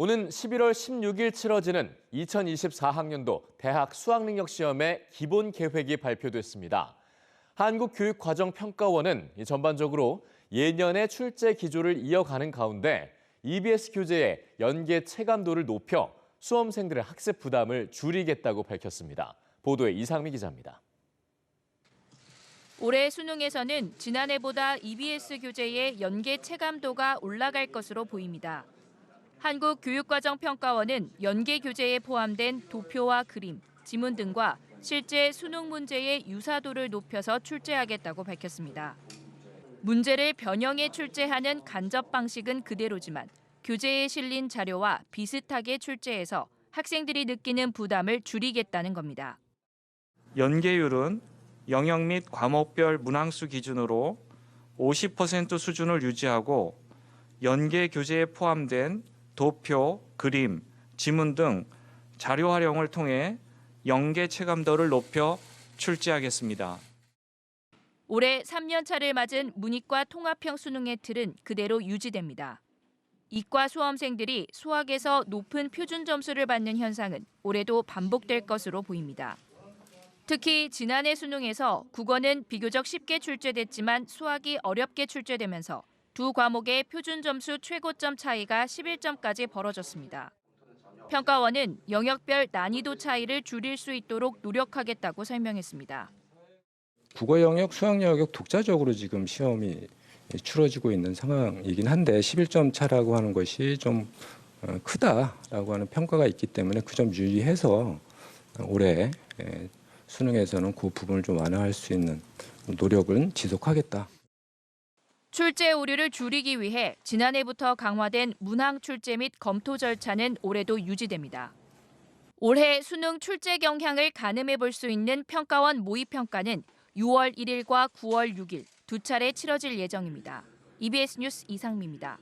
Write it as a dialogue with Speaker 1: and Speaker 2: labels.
Speaker 1: 오는 11월 16일 치러지는 2024학년도 대학 수학능력 시험의 기본 계획이 발표됐습니다. 한국교육과정평가원은 전반적으로 예년의 출제 기조를 이어가는 가운데 EBS 교재의 연계 체감도를 높여 수험생들의 학습 부담을 줄이겠다고 밝혔습니다. 보도에 이상미 기자입니다.
Speaker 2: 올해 수능에서는 지난해보다 EBS 교재의 연계 체감도가 올라갈 것으로 보입니다. 한국교육과정평가원은 연계 교재에 포함된 도표와 그림, 지문 등과 실제 수능 문제의 유사도를 높여서 출제하겠다고 밝혔습니다. 문제를 변형해 출제하는 간접 방식은 그대로지만 교재에 실린 자료와 비슷하게 출제해서 학생들이 느끼는 부담을 줄이겠다는 겁니다.
Speaker 3: 연계율은 영역 및 과목별 문항수 기준으로 50% 수준을 유지하고 연계 교재에 포함된 도표, 그림, 지문 등 자료 활용을 통해 연계 체감도를 높여 출제하겠습니다.
Speaker 2: 올해 3년 차를 맞은 문이과 통합형 수능의 틀은 그대로 유지됩니다. 이과 수험생들이 수학에서 높은 표준 점수를 받는 현상은 올해도 반복될 것으로 보입니다. 특히 지난해 수능에서 국어는 비교적 쉽게 출제됐지만 수학이 어렵게 출제되면서 두 과목의 표준 점수 최고점 차이가 11점까지 벌어졌습니다. 평가원은 영역별 난이도 차이를 줄일 수 있도록 노력하겠다고 설명했습니다.
Speaker 4: 국어 영역, 수학 영역 독자적으로 지금 시험이 치러지고 있는 상황이긴 한데 11점 차라고 하는 것이 좀 어, 크다라고 하는 평가가 있기 때문에 그 점 유의해서 올해 에, 수능에서는 그 부분을 좀 완화할 수 있는 노력은 지속하겠다.
Speaker 2: 출제 오류를 줄이기 위해 지난해부터 강화된 문항 출제 및 검토 절차는 올해도 유지됩니다. 올해 수능 출제 경향을 가늠해 볼 수 있는 평가원 모의 평가는 6월 1일과 9월 6일 두 차례 치러질 예정입니다. EBS 뉴스 이상미입니다.